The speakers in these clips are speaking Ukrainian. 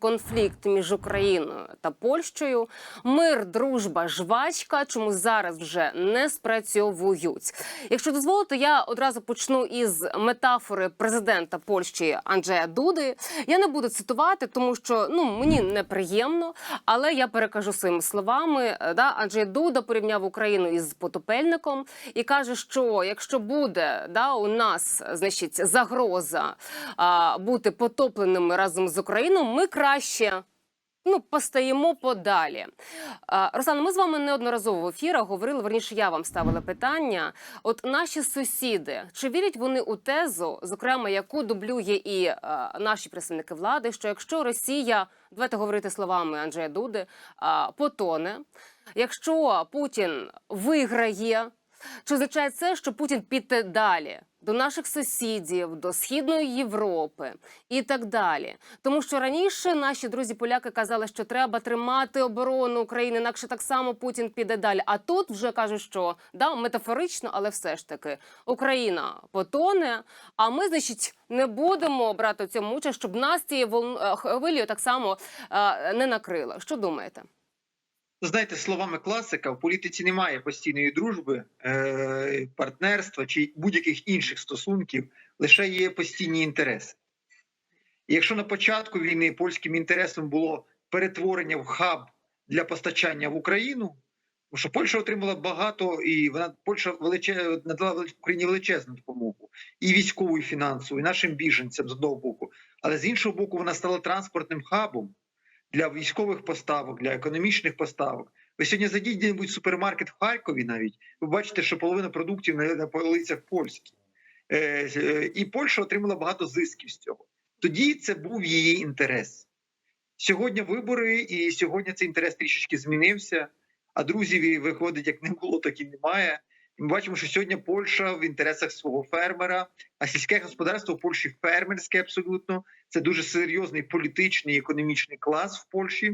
конфлікт між Україною та Польщею, мир, дружба, жвачка, чому зараз вже не спрацьовують. Якщо дозволите, я одразу почну із метафори президента Польщі Анджея Дуди. Я не буду цитувати, тому що ну мені неприємно, але я перекажу своїми словами. Да, Анджей Дуда порівняв Україну із потопельником і каже, що якщо буде да у нас значить загроза а, бути потопленими разом з Україною, ми краще. Ну, постаємо подалі. А, Руслана, ми з вами неодноразово в ефірах говорили. Верніше, я вам ставила питання. От наші сусіди, чи вірять вони у тезу, зокрема, яку дублює і е, наші представники влади, що якщо Росія, давайте говорити словами Анджея Дуди, потоне, якщо Путін виграє, чи означає це, що Путін піде далі до наших сусідів, до східної Європи і так далі? Тому що раніше наші друзі поляки казали, що треба тримати оборону України, інакше так само Путін піде далі. А тут вже кажуть, що да, метафорично, але все ж таки Україна потоне. А ми, значить, не будемо брати цьому участь, щоб нас цією е, хвилею так само е, не накрило. Що думаєте? Знаєте, словами класика, в політиці немає постійної дружби, е, партнерства чи будь-яких інших стосунків, лише є постійні інтереси. І якщо на початку війни польським інтересом було перетворення в хаб для постачання в Україну, тому що Польща отримала багато, і вона Польща величе, надала Україні величезну допомогу і військову, і фінансову, і нашим біженцям з одного боку, але з іншого боку, вона стала транспортним хабом для військових поставок, для економічних поставок. Ви сьогодні зайдіть де-небудь супермаркет в Харкові навіть, ви бачите, що половина продуктів на, полицях польські. Е, е, і Польща отримала багато зисків з цього. Тоді це був її інтерес. Сьогодні вибори, і сьогодні цей інтерес трішечки змінився, а друзів виходить, як не було, так і немає. Ми бачимо, що сьогодні Польща в інтересах свого фермера, а сільське господарство в Польщі фермерське абсолютно. Це дуже серйозний політичний і економічний клас в Польщі.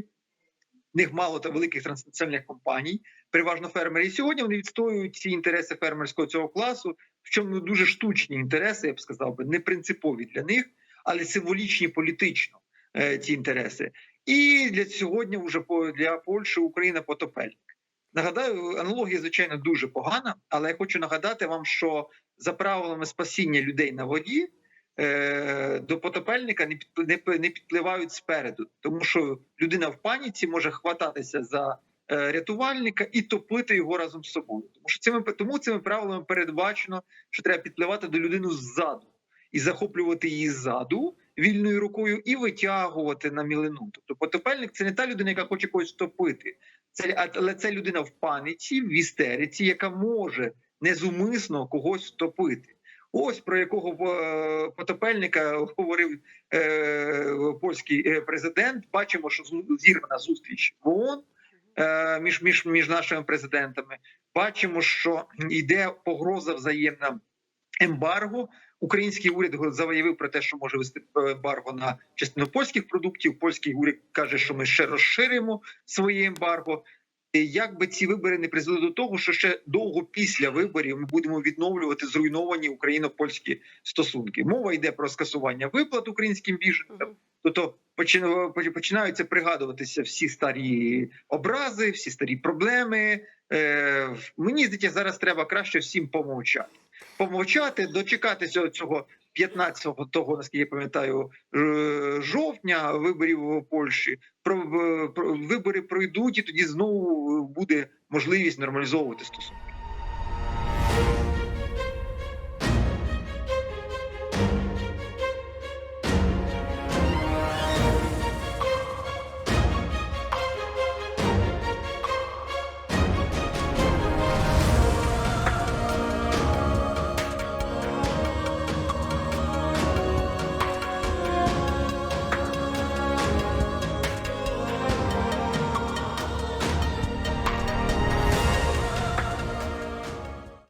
В них мало та великих транснаціональних компаній, переважно фермери. І сьогодні вони відстоюють ці інтереси фермерського цього класу, в чому дуже штучні інтереси, я б сказав би, не принципові для них, але символічні політично е, ці інтереси. І для сьогодні, вже для Польщі Україна потопельник. Нагадаю, аналогія, звичайно, дуже погана, але я хочу нагадати вам, що за правилами спасіння людей на воді е, до потопельника не, під, не, не підпливають спереду, тому що людина в паніці може хвататися за е, рятувальника і топити його разом з собою. Тому що цими тому цими правилами передбачено, що треба підпливати до людини ззаду і захоплювати її ззаду вільною рукою і витягувати на мілину. Тобто потопельник це не та людина, яка хоче когось топити. Це але це людина в паніці, в істериці, яка може незумисно когось втопити. Ось про якого е, потопельника говорив е, польський е, президент. Бачимо, що зірвана зустріч в ООН е, між, між, між нашими президентами. Бачимо, що йде погроза взаємна ембарго. Український уряд заявив про те, що може вести ембарго на частину польських продуктів. Польський уряд каже, що ми ще розширимо своє ембарго. І Як би ці вибори не призвели до того, що ще довго після виборів ми будемо відновлювати зруйновані україно-польські стосунки. Мова йде про скасування виплат українським біженцям. Тобто починаються пригадуватися всі старі образи, всі старі проблеми. Е, Мені здається, зараз треба краще всім помовчати. Помовчати, дочекатися цього 15-го, того наскільки я пам'ятаю, жовтня виборів в Польщі. Про, про вибори пройдуть, і тоді знову буде можливість нормалізовувати стосунки.